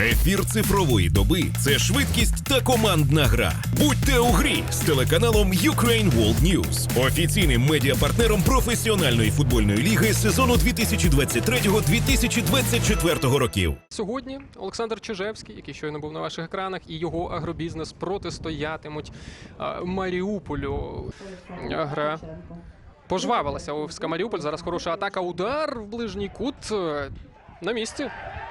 Ефір цифрової доби це швидкість та командна гра. Будьте у грі з телеканалом Ukraine World News, офіційним медіапартнером професіональної футбольної ліги сезону 2023-2024 років. Сьогодні Олександр Чижевський, який щойно був на ваших екранах, і його агробізнес протистоятимуть Маріуполю. Гра пожвавилася у Маріуполь. Зараз хороша атака. Удар в ближній кут на місці.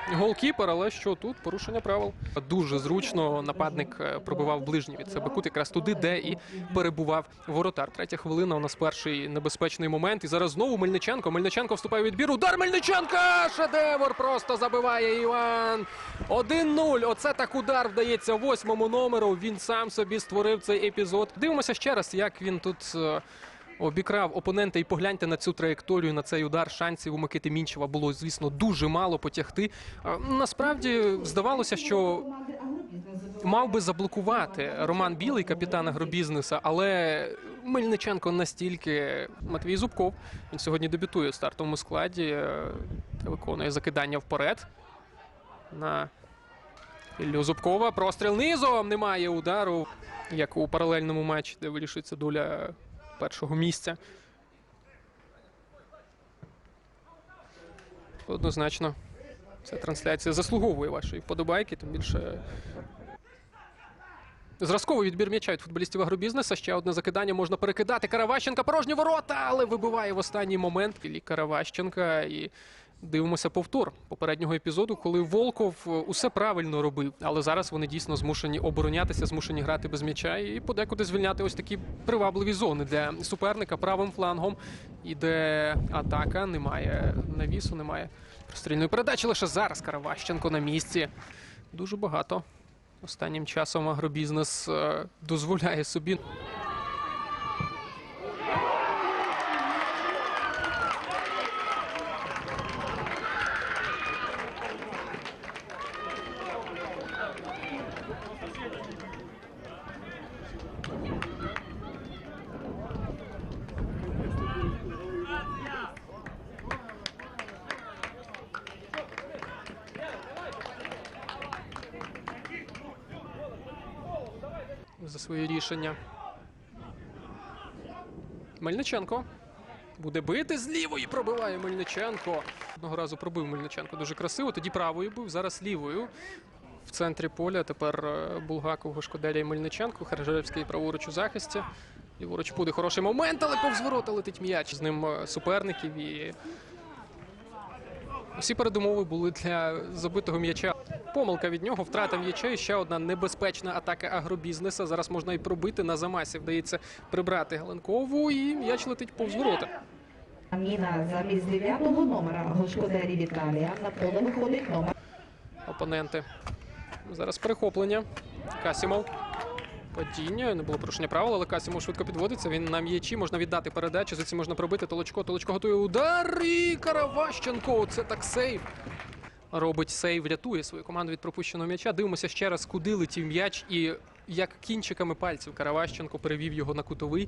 Голкіпер, але що тут порушення правил. Дуже зручно нападник е, пробивав ближній від себе кут, якраз туди, де і перебував воротар. Третя хвилина. У нас перший небезпечний момент. І зараз знову Мельниченко. Мельниченко вступає у відбір. Удар Мельниченка! Шедевр просто забиває Іван. 1-0. Оце так удар вдається восьмому номеру. Він сам собі створив цей епізод. Дивимося ще раз, як він тут. Обікрав опонента і погляньте на цю траєкторію, на цей удар. Шансів у Микити Мінчева було, звісно, дуже мало потягти. Насправді здавалося, що мав би заблокувати Роман Білий, капітан агробізнеса, але Мельниченко настільки Матвій Зубков. Він сьогодні дебютує в стартовому складі е, виконує закидання вперед. На Іллю Зубкова. Простріл низом. Немає удару, як у паралельному матчі, де вирішується доля першого місця. Однозначно, ця трансляція заслуговує вашої вподобайки, тим більше. Зразковий відбір м'яча від футболістів агробізнеса. Ще одне закидання можна перекидати. Караващенка порожні ворота, але вибиває в останній момент Іллі Караващенка. І дивимося повтор попереднього епізоду, коли Волков е, усе правильно робив. Але зараз вони дійсно змушені оборонятися, змушені грати без м'яча і подекуди звільняти ось такі привабливі зони, де суперника правим флангом іде атака. Немає навісу, немає прострільної передачі. Лише зараз Караващенко на місці. Дуже багато. Останнім часом агробізнес е, дозволяє собі. Своє рішення. Мельниченко буде бити з лівої. Пробиває Мельниченко. Одного разу пробив Мельниченко дуже красиво. Тоді правою був, зараз лівою. В центрі поля тепер е, Булгаков, Гошкоделя і Мельниченко. Хержевський праворуч у захисті. Ліворуч буде хороший момент, але повз ворота летить м'яч. З ним е, суперників і Усі передумови були для забитого м'яча. Помилка від нього, втрата м'яча і ще одна небезпечна атака агробізнеса. Зараз можна і пробити на замасі. Вдається прибрати Галенкову і м'яч летить повз ворота. Міна замість 9 номера Гошкоделі Віталія. На поле виходить номер Опоненти. Зараз перехоплення. Касімов. Падіння, не було порушення правил, але Касімов швидко підводиться. Він на м'ячі можна віддати передачу. Ці можна пробити. Толочко, Толочко готує удар. І Караващенко. Це так сейв. Робить сейв, рятує свою команду від пропущеного м'яча. Дивимося ще раз, куди летів м'яч і як кінчиками пальців Караващенко перевів його на кутовий.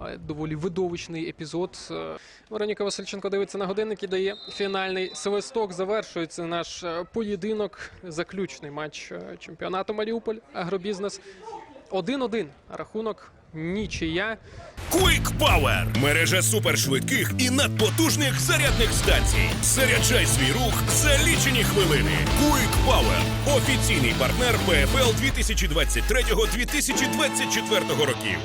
Е, Доволі видовищний епізод. Е, Вероніка Васильченко дивиться на годинник і дає фінальний свисток. Завершується наш е, поєдинок. Заключний матч чемпіонату Маріуполь. Агробізнес 1-1. Рахунок нічия. Quick Power – мережа супершвидких і надпотужних зарядних станцій. Заряджай свій рух за лічені хвилини. Quick Power – офіційний партнер ПФЛ 2023-2024 років.